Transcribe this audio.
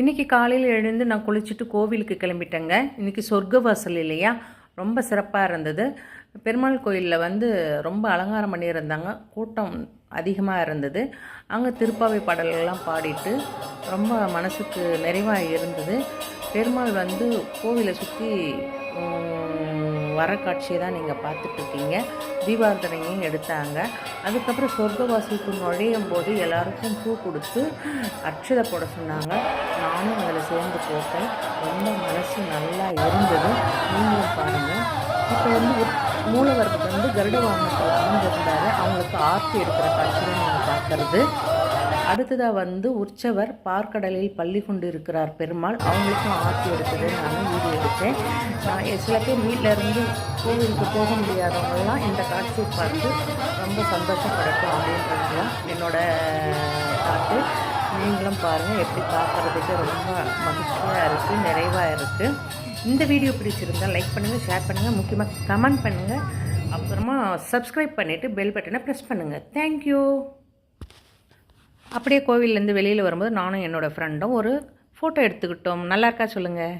இன்றைக்கி காலையில் எழுந்து நான் குளிச்சுட்டு கோவிலுக்கு கிளம்பிட்டேங்க. இன்றைக்கி சொர்க்கவாசல் இல்லையா? ரொம்ப சிறப்பாக இருந்தது. பெருமாள் கோயிலில் வந்து ரொம்ப அலங்காரம் பண்ணியிருந்தாங்க. கூட்டம் அதிகமாக இருந்தது. அங்கே திருப்பாவை பாடல்கள்லாம் பாடிட்டு ரொம்ப மனசுக்கு நிறைவாக இருந்தது. பெருமாள் வந்து கோவிலை சுற்றி வர காட்சியை தான் நீங்கள் பார்த்துட்ருக்கீங்க. தீபாரதனையும் எடுத்தாங்க. அதுக்கப்புறம் சொர்க்கவாசிக்கு நுழையும் போது எல்லாருக்கும் பூ கொடுத்து அர்ச்சதை போட சொன்னாங்க. நானும் அதில் சேர்ந்து போட்டேன். ரொம்ப மனசு நல்லா இருந்தது. நீங்களும் பாருங்கள் இப்போ வந்து ஒரு மூலவருக்கு வந்து கருட வாகனத்தில் அமர்ந்திருந்தாரு. அவங்களுக்கு ஆர்த்தி எடுக்கிற காட்சியை நீங்கள் பார்க்கறது. அடுத்ததாக வந்து உற்சவர் பார்க்கடலில் பள்ளி கொண்டு இருக்கிறார் பெருமாள் அவங்களுக்கும் ஆர்த்தி எடுத்தது. நான் வீடியோ எடுத்தேன். நான் எ- சில பேர் வீட்டில் இருந்து கோவிலுக்கு போக முடியாதவங்கலாம் இந்த காட்சியை பார்த்து ரொம்ப சந்தோஷப்படட்டும் அப்படின்றதுலாம் என்னோட தாட்டு. நீங்களும் பாருங்கள் எப்படி பார்க்குறதுக்கு ரொம்ப மகிழ்ச்சியாக இருக்குது நிறைவாக இருக்குது இந்த வீடியோ பிடிச்சிருந்தால் லைக் பண்ணுங்கள் ஷேர் பண்ணுங்கள் முக்கியமாக கமெண்ட் பண்ணுங்கள் அப்புறமா சப்ஸ்கிரைப் பண்ணிவிட்டு பெல் பட்டனை ப்ரெஸ் பண்ணுங்கள் தேங்க்யூ அப்படியே கோவில்லேருந்து வெளியில் வரும்போது நானும் என்னோடய ஃப்ரெண்டும் ஒரு ஃபோட்டோ எடுத்துக்கிட்டோம். நல்லா இருக்கா சொல்லுங்கள்